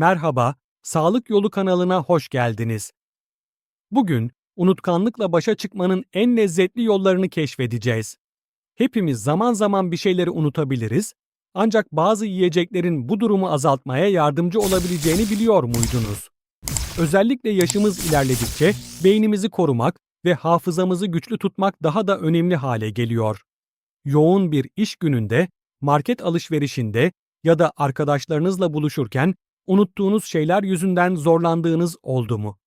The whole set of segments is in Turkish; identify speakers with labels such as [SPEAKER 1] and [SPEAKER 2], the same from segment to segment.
[SPEAKER 1] Merhaba, Sağlık Yolu kanalına hoş geldiniz. Bugün unutkanlıkla başa çıkmanın en lezzetli yollarını keşfedeceğiz. Hepimiz zaman zaman bir şeyleri unutabiliriz, ancak bazı yiyeceklerin bu durumu azaltmaya yardımcı olabileceğini biliyor muydunuz? Özellikle yaşımız ilerledikçe beynimizi korumak ve hafızamızı güçlü tutmak daha da önemli hale geliyor. Yoğun bir iş gününde, market alışverişinde ya da arkadaşlarınızla buluşurken unuttuğunuz şeyler yüzünden zorlandığınız oldu mu?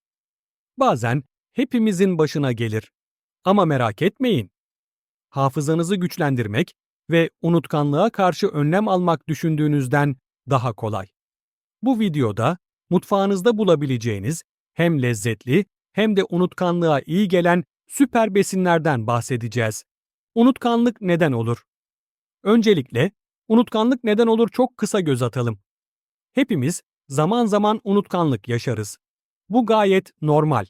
[SPEAKER 1] Bazen hepimizin başına gelir. Ama merak etmeyin. Hafızanızı güçlendirmek ve unutkanlığa karşı önlem almak düşündüğünüzden daha kolay. Bu videoda mutfağınızda bulabileceğiniz hem lezzetli hem de unutkanlığa iyi gelen süper besinlerden bahsedeceğiz. Unutkanlık neden olur? Öncelikle unutkanlık neden olur çok kısa göz atalım. Hepimiz zaman zaman unutkanlık yaşarız. Bu gayet normal.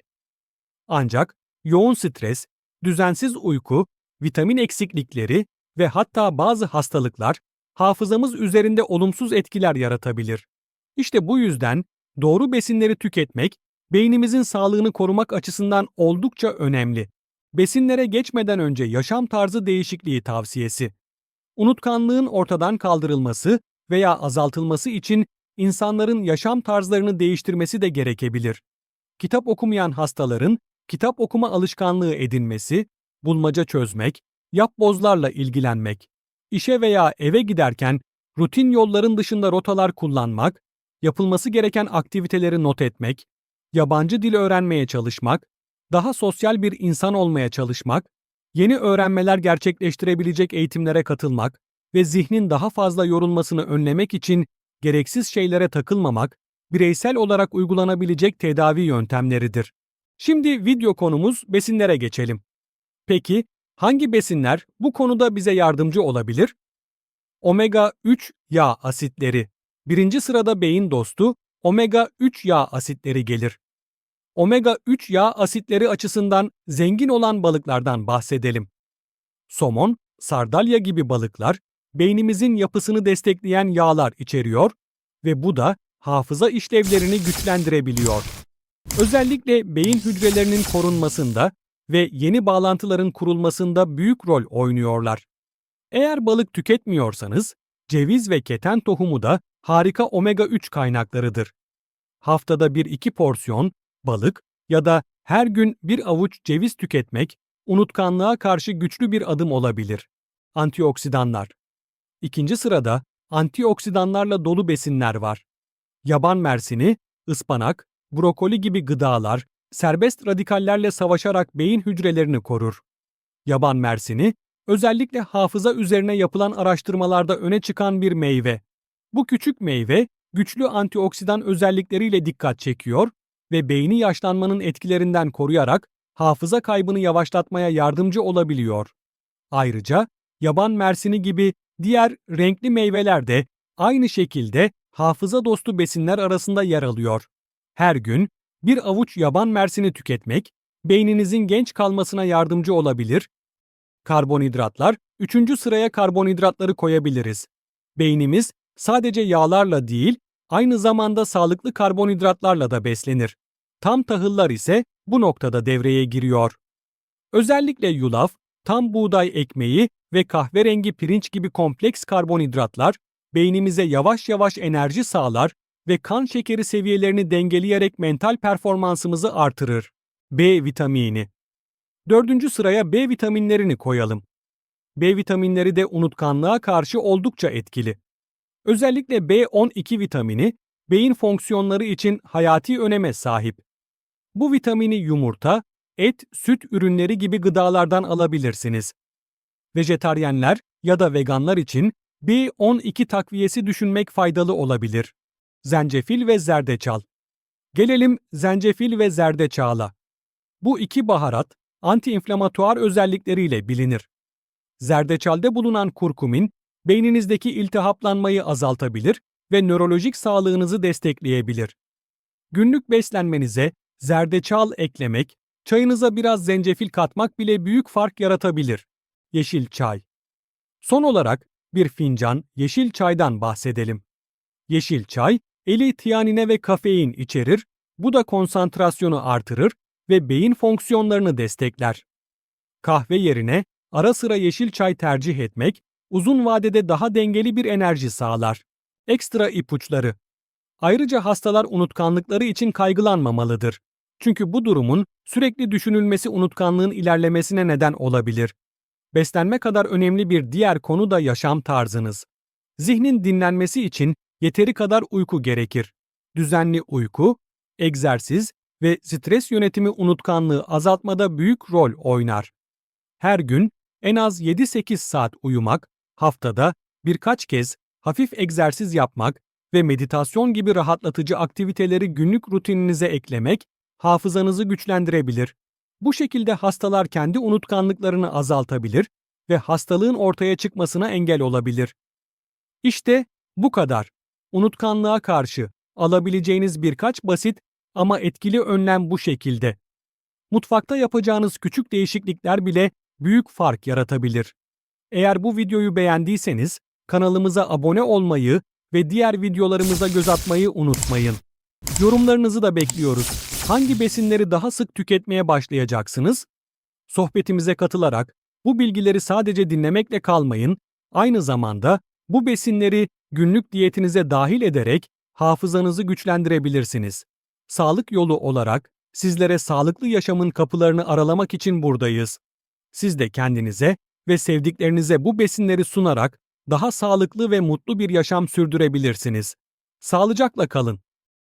[SPEAKER 1] Ancak yoğun stres, düzensiz uyku, vitamin eksiklikleri ve hatta bazı hastalıklar hafızamız üzerinde olumsuz etkiler yaratabilir. İşte bu yüzden doğru besinleri tüketmek beynimizin sağlığını korumak açısından oldukça önemli. Besinlere geçmeden önce yaşam tarzı değişikliği tavsiyesi. Unutkanlığın ortadan kaldırılması veya azaltılması için insanların yaşam tarzlarını değiştirmesi de gerekebilir. Kitap okumayan hastaların kitap okuma alışkanlığı edinmesi, bulmaca çözmek, yapbozlarla ilgilenmek, işe veya eve giderken rutin yolların dışında rotalar kullanmak, yapılması gereken aktiviteleri not etmek, yabancı dil öğrenmeye çalışmak, daha sosyal bir insan olmaya çalışmak, yeni öğrenmeler gerçekleştirebilecek eğitimlere katılmak ve zihnin daha fazla yorulmasını önlemek için gereksiz şeylere takılmamak, bireysel olarak uygulanabilecek tedavi yöntemleridir. Şimdi video konumuz besinlere geçelim. Peki hangi besinler bu konuda bize yardımcı olabilir? Omega 3 yağ asitleri. Birinci sırada beyin dostu omega 3 yağ asitleri gelir. Omega 3 yağ asitleri açısından zengin olan balıklardan bahsedelim. Somon, sardalya gibi balıklar beynimizin yapısını destekleyen yağlar içeriyor ve bu da hafıza işlevlerini güçlendirebiliyor. Özellikle beyin hücrelerinin korunmasında ve yeni bağlantıların kurulmasında büyük rol oynuyorlar. Eğer balık tüketmiyorsanız, ceviz ve keten tohumu da harika omega 3 kaynaklarıdır. Haftada 1-2 porsiyon balık ya da her gün bir avuç ceviz tüketmek unutkanlığa karşı güçlü bir adım olabilir. Antioksidanlar İkinci sırada antioksidanlarla dolu besinler var. Yaban mersini, ıspanak, brokoli gibi gıdalar serbest radikallerle savaşarak beyin hücrelerini korur. Yaban mersini, özellikle hafıza üzerine yapılan araştırmalarda öne çıkan bir meyve. Bu küçük meyve, güçlü antioksidan özellikleriyle dikkat çekiyor ve beyni yaşlanmanın etkilerinden koruyarak hafıza kaybını yavaşlatmaya yardımcı olabiliyor. Ayrıca yaban mersini gibi diğer renkli meyveler de aynı şekilde hafıza dostu besinler arasında yer alıyor. Her gün bir avuç yaban mersini tüketmek beyninizin genç kalmasına yardımcı olabilir. Karbonhidratlar, üçüncü sıraya karbonhidratları koyabiliriz. Beynimiz sadece yağlarla değil, aynı zamanda sağlıklı karbonhidratlarla da beslenir. Tam tahıllar ise bu noktada devreye giriyor. Özellikle yulaf, tam buğday ekmeği ve kahverengi pirinç gibi kompleks karbonhidratlar beynimize yavaş yavaş enerji sağlar ve kan şekeri seviyelerini dengeleyerek mental performansımızı artırır. B vitamini. Dördüncü sıraya B vitaminlerini koyalım. B vitaminleri de unutkanlığa karşı oldukça etkili. Özellikle B12 vitamini beyin fonksiyonları için hayati öneme sahip. Bu vitamini yumurta, et, süt ürünleri gibi gıdalardan alabilirsiniz. Vejetaryenler ya da veganlar için B12 takviyesi düşünmek faydalı olabilir. Zencefil ve zerdeçal. Gelelim zencefil ve zerdeçala. Bu iki baharat antiinflamatuar özellikleriyle bilinir. Zerdeçalde bulunan kurkumin beyninizdeki iltihaplanmayı azaltabilir ve nörolojik sağlığınızı destekleyebilir. Günlük beslenmenize zerdeçal eklemek, çayınıza biraz zencefil katmak bile büyük fark yaratabilir. Yeşil çay. Son olarak bir fincan yeşil çaydan bahsedelim. Yeşil çay, L-tiyanine ve kafein içerir, bu da konsantrasyonu artırır ve beyin fonksiyonlarını destekler. Kahve yerine ara sıra yeşil çay tercih etmek, uzun vadede daha dengeli bir enerji sağlar. Ekstra ipuçları Ayrıca hastalar unutkanlıkları için kaygılanmamalıdır. Çünkü bu durumun sürekli düşünülmesi unutkanlığın ilerlemesine neden olabilir. Beslenme kadar önemli bir diğer konu da yaşam tarzınız. Zihnin dinlenmesi için yeteri kadar uyku gerekir. Düzenli uyku, egzersiz ve stres yönetimi unutkanlığı azaltmada büyük rol oynar. Her gün en az 7-8 saat uyumak, haftada birkaç kez hafif egzersiz yapmak ve meditasyon gibi rahatlatıcı aktiviteleri günlük rutininize eklemek hafızanızı güçlendirebilir. Bu şekilde hastalar kendi unutkanlıklarını azaltabilir ve hastalığın ortaya çıkmasına engel olabilir. İşte bu kadar. Unutkanlığa karşı alabileceğiniz birkaç basit ama etkili önlem bu şekilde. Mutfakta yapacağınız küçük değişiklikler bile büyük fark yaratabilir. Eğer bu videoyu beğendiyseniz kanalımıza abone olmayı ve diğer videolarımıza göz atmayı unutmayın. Yorumlarınızı da bekliyoruz. Hangi besinleri daha sık tüketmeye başlayacaksınız? Sohbetimize katılarak bu bilgileri sadece dinlemekle kalmayın, aynı zamanda bu besinleri günlük diyetinize dahil ederek hafızanızı güçlendirebilirsiniz. Sağlık yolu olarak sizlere sağlıklı yaşamın kapılarını aralamak için buradayız. Siz de kendinize ve sevdiklerinize bu besinleri sunarak daha sağlıklı ve mutlu bir yaşam sürdürebilirsiniz. Sağlıcakla kalın.